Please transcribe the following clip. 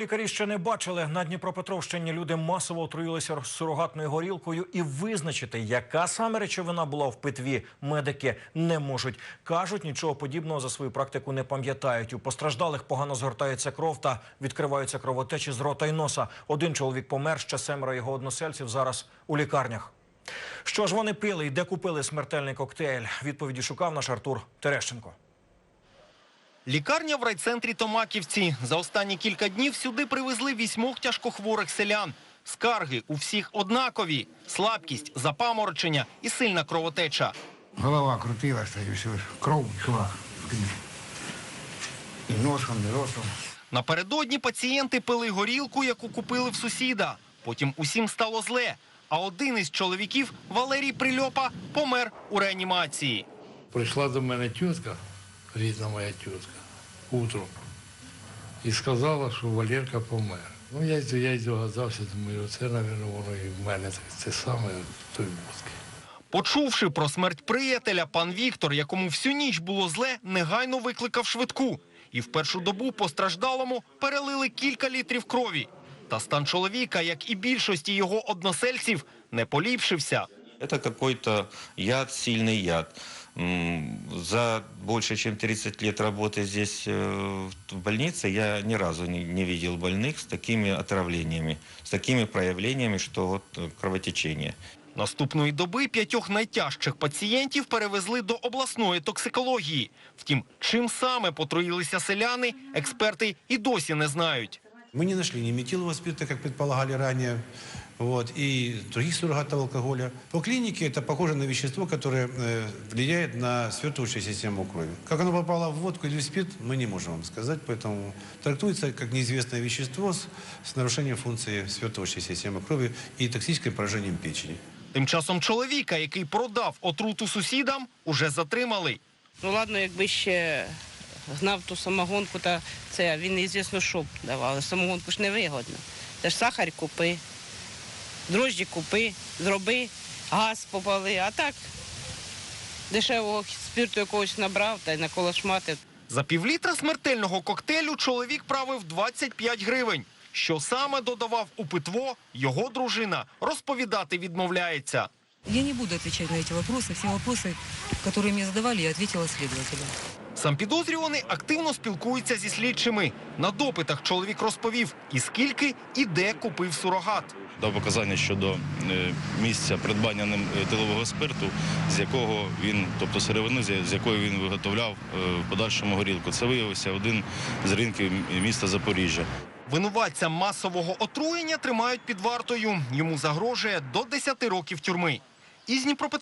лікарі ще не бачили. На Дніпропетровщині люди масово отруїлися сурогатною горілкою, і визначити, яка саме речовина була в питві, медики не можуть. кажуть, нічого подібного за свою практику не пам'ятають. У постраждалих погано згортається кров та відкриваються кровотечі з рота й носа. Один чоловік помер, ще семеро його односельців зараз у лікарнях. Що ж вони пили і де купили смертельний коктейль? Відповіді шукав наш Артур Терещенко. Лікарня в райцентрі Томаківці. За останні кілька днів сюди привезли вісьмох тяжкохворих селян. Скарги у всіх однакові: слабкість, запаморочення і сильна кровотеча. Голова крутилася і все, кров йшла. І носом, і ротом. Напередодні пацієнти пили горілку, яку купили в сусіда. Потім усім стало зле. А один із чоловіків, Валерій Прильопа, помер у реанімації. Прийшла до мене тітка, рідна моя тітка, утром, і сказала, що Валерка помер. Ну, я, я й догадався, думаю, це, мабуть, воно і в мене це, це саме той мозки. Почувши про смерть приятеля, пан Віктор, якому всю ніч було зле, негайно викликав швидку. І в першу добу постраждалому перелили кілька літрів крові. Та стан чоловіка, як і більшості його односельців, не поліпшився. Это какой-то яд, сильный яд. М, За больше чем 30 лет работы здесь, э, в больнице, я ни разу не, не видел больных с такими отравлениями, с такими проявлениями, что вот э, кровотечение. Наступної доби п'ятьох найтяжчих пацієнтів перевезли до обласної токсикології. Втім, чим саме потруїлися селяни, експерти і досі не знають. Мы не нашли ни метилового спирта, как предполагали ранее, вот, и других суррогатов алкоголя. По клинике это похоже на вещество, которое э, влияет на свертывающую систему крови. Как оно попало в водку или в спирт, мы не можем вам сказать, поэтому трактуется как неизвестное вещество с, с нарушением функции свертывающей системы крови и токсическим поражением печени. Тим часом чоловіка, який продав отруту сусідам, уже затримали. Ну ладно, якби ще гнав ту самогонку, та це він неізвісно що б давав. Самогонку ж не вигодно. Це ж сахар купи, дрожжі купи, зроби, газ попали. А так дешевого спирту якогось набрав та й наколошмати. За півлітра смертельного коктейлю чоловік правив 25 гривень. Що саме додавав у питво, його дружина розповідати відмовляється. Я не буду отвечать на эти вопросы. Все вопросы, которые мне задавали, я ответила следователю. Сам підозрюваний активно спілкується зі слідчими. На допитах чоловік розповів, і скільки і де купив сурогат. дав показання щодо е, місця придбання ним е, тилового спирту, з якого він, тобто сировини, з якої він виготовляв е, в подальшому горілку. Це виявився один з ринків міста Запоріжжя. Винуватця масового отруєння тримають під вартою. Йому загрожує до 10 років тюрми. Із Дніпропетровська